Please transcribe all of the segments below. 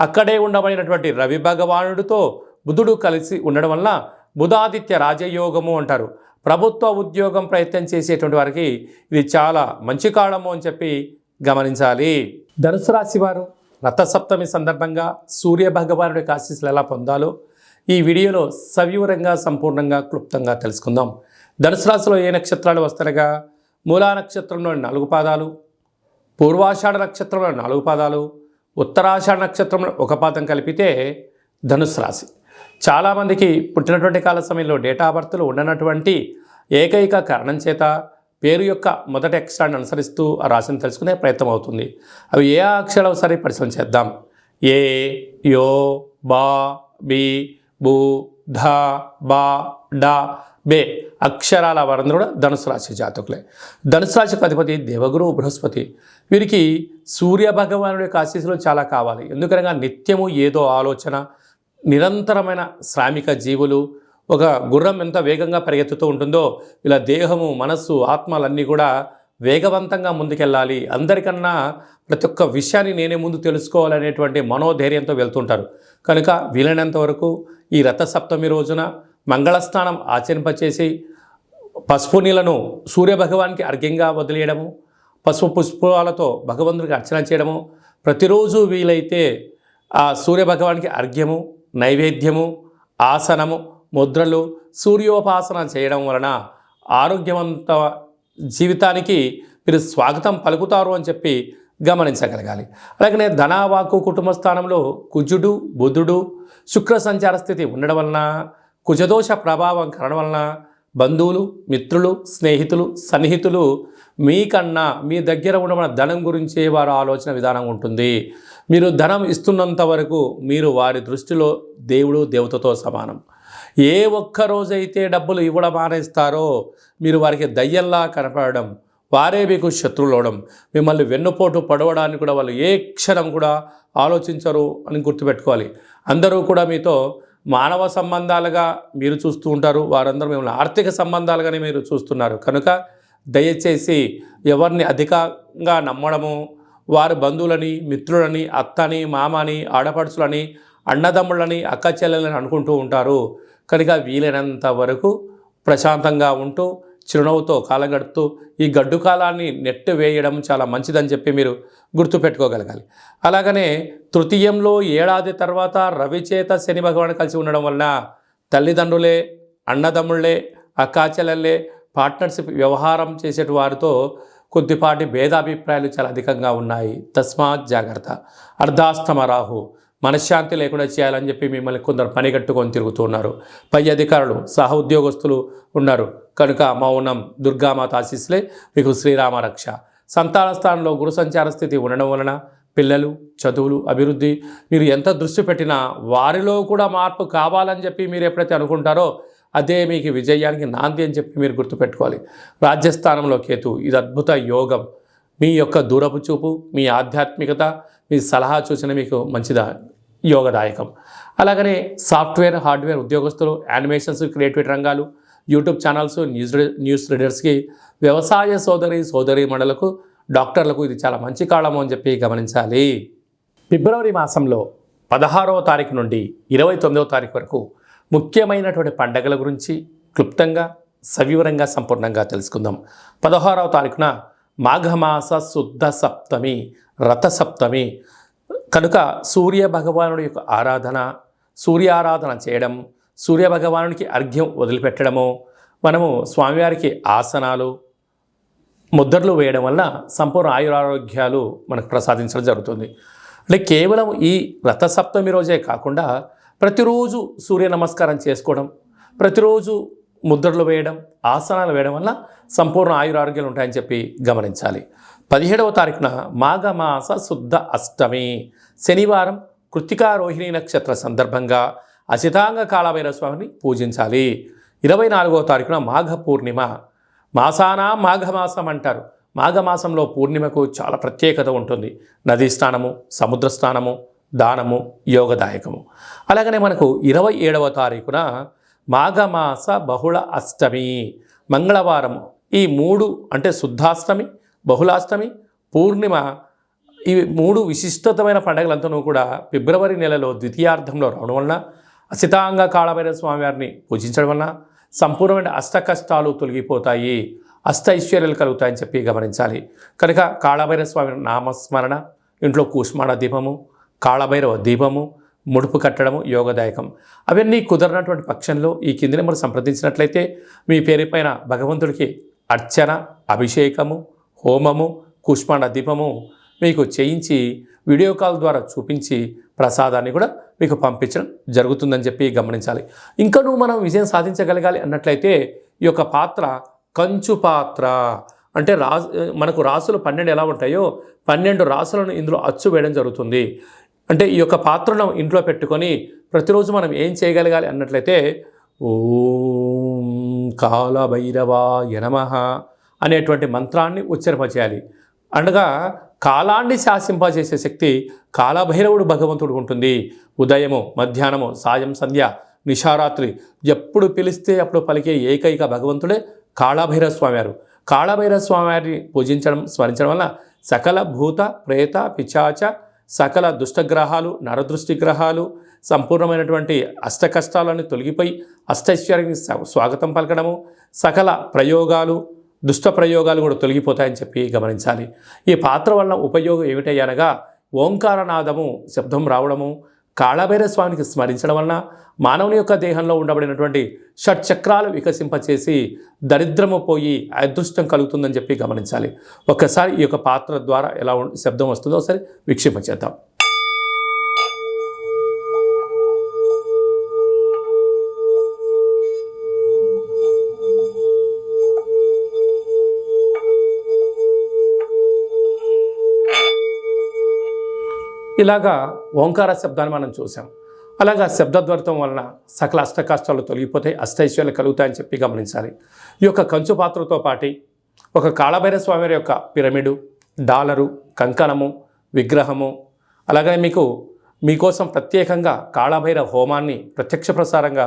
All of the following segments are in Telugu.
అక్కడే ఉండబడినటువంటి రవి భగవానుడితో బుధుడు కలిసి ఉండడం వల్ల బుధాదిత్య రాజయోగము అంటారు. ప్రభుత్వ ఉద్యోగం ప్రయత్నం చేసేటువంటి వారికి ఇది చాలా మంచి కాలము అని చెప్పి గమనించాలి. ధనుసు రాశి వారు రథసప్తమి సందర్భంగా సూర్య భగవానుడి ఆశీస్సులు ఎలా పొందాలో ఈ వీడియోలో సవివరంగా సంపూర్ణంగా క్లుప్తంగా తెలుసుకుందాం. ధనుసు రాశిలో ఏ నక్షత్రాలు వస్తారగా? మూలా నక్షత్రంలోని నాలుగు పాదాలు పూర్వాషాఢ నక్షత్రంలో నాలుగు పాదాలు ఉత్తరాషాఢ నక్షత్రంలో ఒక పాదం కలిపితే ధనుసు రాశి. చాలామందికి పుట్టినటువంటి కాల సమయంలో డేటా బర్త్లు ఉండనటువంటి ఏకైక కారణం చేత పేరు యొక్క మొదటి అక్షరాన్ని అనుసరిస్తూ ఆ రాశిని తెలుసుకునే ప్రయత్నం అవుతుంది. అవి ఏ అక్షరాలు సరే పరిశీలన చేద్దాం. ఏ యో బా బి బు ధ బా డా బే అక్షరాల వారందరూ కూడా ధనుసు రాశి జాతకులే. ధనుసు రాశికి అధిపతి దేవగురు బృహస్పతి. వీరికి సూర్య భగవానుడి యొక్క ఆశీస్సులు చాలా కావాలి. ఎందుకనగా నిత్యము ఏదో ఆలోచన నిరంతరమైన శ్రామిక జీవులు ఒక గుర్రం ఎంత వేగంగా పరిగెత్తుతూ ఉంటుందో ఇలా దేహము మనస్సు ఆత్మలన్నీ కూడా వేగవంతంగా ముందుకెళ్ళాలి. అందరికన్నా ప్రతి ఒక్క విషయాన్ని నేనే ముందు తెలుసుకోవాలనేటువంటి మనోధైర్యంతో వెళ్తుంటారు. కనుక వీలైనంత వరకు ఈ రథసప్తమి రోజున మంగళస్నానం ఆచరింపచేసి పసుపు నీళ్ళను సూర్యభగవానికి అర్ఘ్యంగా వదిలేయడము పసుపు పుష్పాలతో భగవంతుడికి అర్చన చేయడము ప్రతిరోజు వీలైతే ఆ సూర్యభగవానికి అర్ఘ్యము నైవేద్యము ఆసనము ముద్రలు సూర్యోపాసన చేయడం వలన ఆరోగ్యవంత జీవితానికి మీరు స్వాగతం పలుకుతారు అని చెప్పి గమనించగలగాలి. అలాగనే ధనావాకు కుటుంబ స్థానంలో కుజుడు బుధుడు శుక్ర సంచార స్థితి ఉండడం వలన కుజదోష ప్రభావం కారణం వలన బంధువులు మిత్రులు స్నేహితులు సన్నిహితులు మీకన్నా మీ దగ్గర ఉన్న ధనం గురించే వారు ఆలోచన విధానం ఉంటుంది. మీరు ధనం ఇస్తున్నంత వరకు మీరు వారి దృష్టిలో దేవుడు దేవతతో సమానం. ఏ ఒక్క రోజైతే డబ్బులు ఇవ్వడం మానేస్తారో మీరు వారికి దయ్యంలా కనపడడం వారే మీకు శత్రువులు అవడం మిమ్మల్ని వెన్నుపోటు పడవడానికి కూడా వాళ్ళు ఏ క్షణం కూడా ఆలోచించరు అని గుర్తుపెట్టుకోవాలి. అందరూ కూడా మీతో మానవ సంబంధాలుగా మీరు చూస్తూ ఉంటారు. వారందరూ మిమ్మల్ని ఆర్థిక సంబంధాలుగానే మీరు చూస్తున్నారు. కనుక దయచేసి ఎవరిని అధికంగా నమ్మడము వారి బంధువులని మిత్రులని అత్తని మామని ఆడపడుచులని అన్నదమ్ముళ్ళని అక్క చెల్లెలని అనుకుంటూ ఉంటారు. కనుక వీలైనంత వరకు ప్రశాంతంగా ఉంటూ చిరునవ్వుతో కాలం గడుపుతూ ఈ గడ్డు కాలాన్ని నెట్టు వేయడం చాలా మంచిదని చెప్పి మీరు గుర్తుపెట్టుకోగలగాలి. అలాగనే తృతీయంలో ఏడాది తర్వాత రవిచేత శని భగవాన్ కలిసి ఉండడం వలన తల్లిదండ్రులే అన్నదమ్ముళ్ళే అక్కాచెలల్లే పార్ట్నర్షిప్ వ్యవహారం చేసేటి వారితో కొద్దిపాటి భేదాభిప్రాయాలు చాలా అధికంగా ఉన్నాయి. తస్మాత్ జాగ్రత్త. అర్ధాస్తమ రాహు. మనశ్శాంతి లేకుండా చేయాలని చెప్పి మిమ్మల్ని కొందరు పని కట్టుకొని తిరుగుతున్నారు పై అధికారులు సహ ఉద్యోగస్తులు ఉన్నారు. కనుక మౌనం దుర్గామాత ఆశీస్సులే మీకు శ్రీరామ రక్ష. సంతాన స్థానంలో గురు సంచార స్థితి ఉండడం వలన పిల్లలు చదువులు అభివృద్ధి మీరు ఎంత దృష్టి పెట్టినా వారిలో కూడా మార్పు కావాలని చెప్పి మీరు ఎప్పుడైతే అనుకుంటారో అదే మీకు విజయానికి నాంది అని చెప్పి మీరు గుర్తుపెట్టుకోవాలి. రాజ్యస్థానంలో కేతు ఇది అద్భుత యోగం. మీ యొక్క దూరపు చూపు మీ ఆధ్యాత్మికత మీ సలహా సూచన మీకు మంచిదా? యోగదాయకం. అలాగనే సాఫ్ట్వేర్ హార్డ్వేర్ ఉద్యోగస్తులు యానిమేషన్స్ క్రియేటివిటీ రంగాలు యూట్యూబ్ ఛానల్స్ న్యూస్ న్యూస్ రీడర్స్కి వ్యవసాయ సోదరి సోదరి మండలకు డాక్టర్లకు ఇది చాలా మంచి కాలము అని చెప్పి గమనించాలి. ఫిబ్రవరి మాసంలో పదహారవ తారీఖు నుండి ఇరవై తొమ్మిదవ తారీఖు వరకు ముఖ్యమైనటువంటి పండగల గురించి క్లుప్తంగా సవివరంగా సంపూర్ణంగా తెలుసుకుందాం. పదహారవ తారీఖున మాఘమాస శుద్ధ సప్తమి రథ సప్తమి కనుక సూర్య భగవానుడి యొక్క ఆరాధన సూర్యారాధన చేయడం సూర్య భగవానుడికి అర్ఘ్యం వదిలిపెట్టడము మనము స్వామివారికి ఆసనాలు ముద్రలు వేయడం వల్ల సంపూర్ణ ఆయురారోగ్యాలు మనకు ప్రసాదించడం జరుగుతుంది. అంటే కేవలం ఈ రథసప్తమి రోజే కాకుండా ప్రతిరోజు సూర్య నమస్కారం చేసుకోవడం ప్రతిరోజు ముద్రలు వేయడం ఆసనాలు వేయడం వల్ల సంపూర్ణ ఆయురారోగ్యాలు ఉంటాయని చెప్పి గమనించాలి. పదిహేడవ తారీఖున మాఘమాస శుద్ధ అష్టమి. శనివారం కృత్తికా రోహిణి నక్షత్ర సందర్భంగా అచితాంగ కాళభైరవ స్వామిని పూజించాలి. ఇరవై నాలుగవ తారీఖున మాఘ పూర్ణిమ. మాసానా మాఘమాసం అంటారు. మాఘమాసంలో పూర్ణిమకు చాలా ప్రత్యేకత ఉంటుంది. నదీ స్నానము సముద్ర స్నానము దానము యోగదాయకము. అలాగనే మనకు ఇరవై ఏడవ తారీఖున మాఘమాస బహుళ అష్టమి. మంగళవారం ఈ మూడు అంటే శుద్ధాష్టమి బహుళాష్టమి పూర్ణిమ ఇవి మూడు విశిష్టతమైన పండుగలంతనూ కూడా ఫిబ్రవరి నెలలో ద్వితీయార్థంలో రావడం వలన సితాంగ కాళభైరవ స్వామివారిని పూజించడం వలన సంపూర్ణమైన అష్ట కష్టాలు తొలగిపోతాయి. అష్ట ఐశ్వర్యాలు కలుగుతాయని చెప్పి గమనించాలి. కనుక కాళభైరవ స్వామి నామస్మరణ ఇంట్లో కూష్మాణ దీపము కాళభైరవ దీపము ముడుపు కట్టడము యోగదాయకం. అవన్నీ కుదరనటువంటి పక్షంలో ఈ కింది నెంబర్ సంప్రదించినట్లయితే మీ పేరుపైన భగవంతుడికి అర్చన అభిషేకము హోమము కుష్మాండ దీపము మీకు చేయించి వీడియో కాల్ ద్వారా చూపించి ప్రసాదాన్ని కూడా మీకు పంపించడం జరుగుతుందని చెప్పి గమనించాలి. ఇంకనూ మనం విజయం సాధించగలగాలి అన్నట్లయితే ఈ యొక్క పాత్ర కంచు పాత్ర. అంటే రాజు మనకు రాసులు పన్నెండు ఎలా ఉంటాయో పన్నెండు రాసులను ఇందులో అచ్చు వేయడం జరుగుతుంది. అంటే ఈ యొక్క పాత్రను ఇంట్లో పెట్టుకొని ప్రతిరోజు మనం ఏం చేయగలగాలి అన్నట్లయితే ఓం కాలభైరవాయ నమ అనేటువంటి మంత్రాన్ని ఉచ్చరింపజేయాలి అనగా కాలాన్ని శాసింపజేసే శక్తి కాలభైరవుడు భగవంతుడు ఉంటుంది. ఉదయము మధ్యాహ్నము సాయం సంధ్య నిషారాత్రి ఎప్పుడు పిలిస్తే అప్పుడు పలికే ఏకైక భగవంతుడే కాళభైరవ స్వామివారు కాళభైరవ స్వామివారిని పూజించడం స్మరించడం వల్ల సకల భూత ప్రేత పిచాచ సకల దుష్టగ్రహాలు నరదృష్టి గ్రహాలు సంపూర్ణమైనటువంటి అష్ట కష్టాలను తొలగిపోయి అష్టైశ్వర్యానికి స్వాగతం పలకడము. సకల ప్రయోగాలు దుష్ట ప్రయోగాలు కూడా తొలగిపోతాయని చెప్పి గమనించాలి. ఈ పాత్ర వలన ఉపయోగం ఏమిటయ్యనగా ఓంకారనాదము శబ్దం రావడము కాళభైర స్వామికి స్మరించడం వలన మానవుని యొక్క దేహంలో ఉండబడినటువంటి షట్చక్రాలు వికసింపచేసి దరిద్రము పోయి అదృష్టం కలుగుతుందని చెప్పి గమనించాలి. ఒక్కసారి ఈ యొక్క పాత్ర ద్వారా ఎలా శబ్దం వస్తుందో ఒకసారి వీక్షింపచేద్దాం. ఇలాగా ఓంకార శబ్దాన్ని మనం చూసాం. అలాగా శబ్దద్వర్థం వలన సకల అష్టకాష్టాలు తొలగిపోతాయి అష్టైశ్వర్యాలు కలుగుతాయని చెప్పి గమనించాలి. ఈ యొక్క కంచు పాత్రతో పాటి ఒక కాళభైర స్వామి యొక్క పిరమిడు డాలరు కంకణము విగ్రహము అలాగనే మీకు మీకోసం ప్రత్యేకంగా కాళభైర హోమాన్ని ప్రత్యక్ష ప్రసారంగా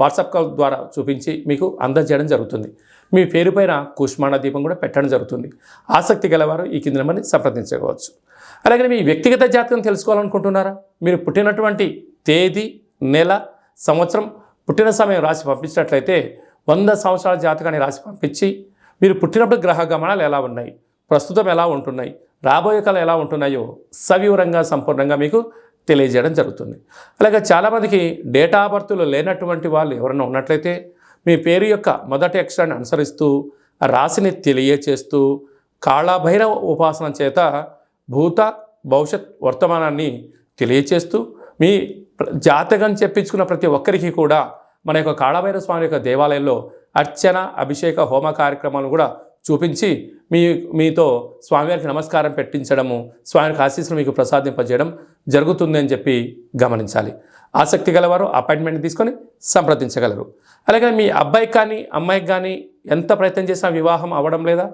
వాట్సాప్ కాల్ ద్వారా చూపించి మీకు అందజేయడం జరుగుతుంది. మీ పేరుపైన కూష్మాణ దీపం కూడా పెట్టడం జరుగుతుంది. ఆసక్తి గలవారు ఈ కింద నెంబర్ని సంప్రదించవచ్చు. అలాగే మీ వ్యక్తిగత జాతకం తెలుసుకోవాలనుకుంటున్నారా? మీరు పుట్టినటువంటి తేదీ నెల సంవత్సరం పుట్టిన సమయం రాసి పంపించినట్లయితే వంద సంవత్సరాల జాతకాన్ని రాసి పంపించి మీరు పుట్టినప్పుడు గ్రహ గమనాలు ఎలా ఉన్నాయి? ప్రస్తుతం ఎలా ఉంటున్నాయి? రాబోయే కాలం ఎలా ఉంటున్నాయో సవివరంగా సంపూర్ణంగా మీకు తెలియజేయడం జరుగుతుంది. అలాగే చాలామందికి డేటా ఆఫ్ బర్త్లు లేనటువంటి వాళ్ళు ఎవరైనా ఉన్నట్లయితే మీ పేరు యొక్క మొదటి అక్షరాన్ని అనుసరిస్తూ రాశిని తెలియచేస్తూ కాళభైరవ ఉపాసన చేత భూత భవిష్యత్ వర్తమానాన్ని తెలియచేస్తూ మీ జాతకం చెప్పించుకున్న ప్రతి ఒక్కరికి కూడా మన యొక్క కాళభైర స్వామి యొక్క దేవాలయంలో అర్చన అభిషేక హోమ కార్యక్రమాలను కూడా చూపించి మీ మీతో స్వామివారికి నమస్కారం పెట్టించడము స్వామివారికి ఆశీస్సులు మీకు ప్రసాదింపజేయడం జరుగుతుంది అని చెప్పి గమనించాలి. ఆసక్తి గలవారు అపాయింట్మెంట్ తీసుకొని సంప్రదించగలరు. అలాగే మీ అబ్బాయికి కానీ అమ్మాయికి కానీ ఎంత ప్రయత్నం చేసినా వివాహం అవ్వడం లేదా?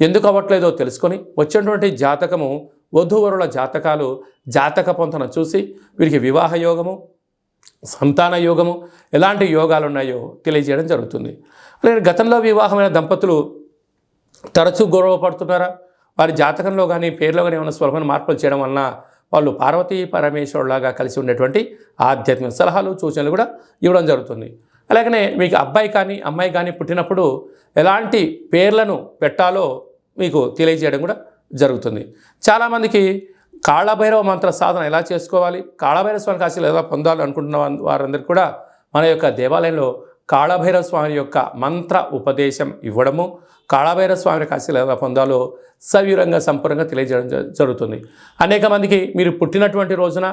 ఎందుకు అవ్వట్లేదో తెలుసుకొని వచ్చినటువంటి జాతకము వధూవరుల జాతకాలు జాతక పొంతన చూసి వీరికి వివాహ యోగము సంతాన యోగము ఎలాంటి యోగాలు ఉన్నాయో తెలియజేయడం జరుగుతుంది. అలాగే గతంలో వివాహమైన దంపతులు తరచూ గౌరవపడుతున్నారా వారి జాతకంలో కానీ పేర్లో కానీ ఏమైనా స్వల్పమైన మార్పులు చేయడం వలన వాళ్ళు పార్వతీ పరమేశ్వరులాగా కలిసి ఉండేటువంటి ఆధ్యాత్మిక సలహాలు సూచనలు కూడా ఇవ్వడం జరుగుతుంది. అలాగనే మీకు అబ్బాయి కానీ అమ్మాయి కానీ పుట్టినప్పుడు ఎలాంటి పేర్లను పెట్టాలో మీకు తెలియజేయడం కూడా జరుగుతుంది. చాలామందికి కాళభైరవ మంత్ర సాధన ఎలా చేసుకోవాలి? కాళభైరవ స్వామి కాశీలు ఎలా పొందాలి అనుకుంటున్న వారందరికీ కూడా మన యొక్క దేవాలయంలో కాళభైరవ స్వామి యొక్క మంత్ర ఉపదేశం ఇవ్వడము కాళభైరవ స్వామి కాశీలు ఎలా పొందాలో సవివరంగా సంపూర్ణంగా తెలియజేయడం జరుగుతుంది. అనేక మందికి మీరు పుట్టినటువంటి రోజున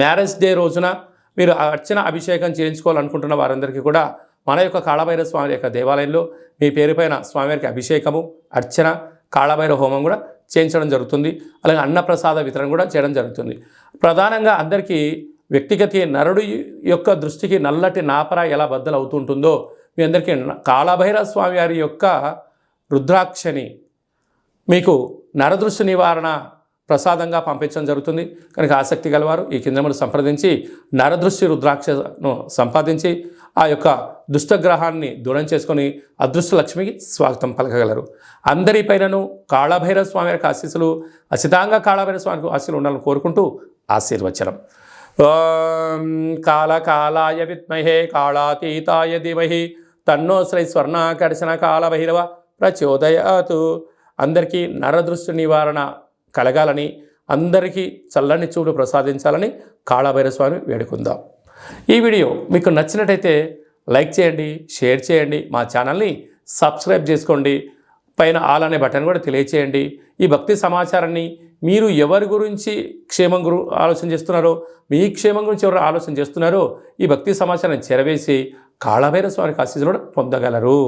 మ్యారేజ్ డే రోజున మీరు అర్చన అభిషేకం చేయించుకోవాలనుకుంటున్న వారందరికీ కూడా మన యొక్క కాళభైరవ స్వామి యొక్క దేవాలయంలో మీ పేరుపైన స్వామివారికి అభిషేకము అర్చన కాళభైరవ హోమం కూడా చేయించడం జరుగుతుంది. అలాగే అన్నప్రసాద వితరణ కూడా చేయడం జరుగుతుంది. ప్రధానంగా అందరికీ వ్యక్తిగత నరుడు యొక్క దృష్టికి నల్లటి నాపర ఎలా బద్దలు అవుతుంటుందో మీ అందరికీ కాళభైర కాళభైరవ స్వామి వారి యొక్క రుద్రాక్షని మీకు నరదృష్టి నివారణ ప్రసాదంగా పంపించడం జరుగుతుంది. కనుక ఆసక్తి గలవారు ఈ కిందములు సంప్రదించి నరదృష్టి రుద్రాక్షను సంపాదించి ఆ యొక్క దుష్టగ్రహాన్ని దూరం చేసుకొని అదృష్ట లక్ష్మికి స్వాగతం పలకగలరు. అందరిపైనను కాళభైరవ స్వామి యొక్క ఆశీస్సులు అసితంగా కాళభైరవ స్వామికి ఆశీస్సులు ఉండాలని కోరుకుంటూ ఆశీర్వచనం. ఓం కాళకాలాయ విద్మహే కాళాతీతాయ ధీమహి తన్నో శ్రీ స్వర్ణాకర్షణ కాళభైరవ ప్రచోదయాతు. అందరికీ నరదృష్టి నివారణ కలగాలని అందరికీ చల్లని చూడు ప్రసాదించాలని కాళభైరవ స్వామి వేడుకుందాం. ఈ వీడియో మీకు నచ్చినట్టయితే లైక్ చేయండి షేర్ చేయండి మా ఛానల్ని సబ్స్క్రైబ్ చేసుకోండి. పైన ఆల్ అనే బటన్ కూడా తెలియచేయండి. ఈ భక్తి సమాచారాన్ని మీరు ఎవరి గురించి క్షేమం గురు ఆలోచన చేస్తున్నారో మీ క్షేమం గురించి ఎవరు ఆలోచన చేస్తున్నారో ఈ భక్తి సమాచారాన్ని చెరవేసి కాళభైర స్వామికి ఆశీస్సులు కూడా పొందగలరు.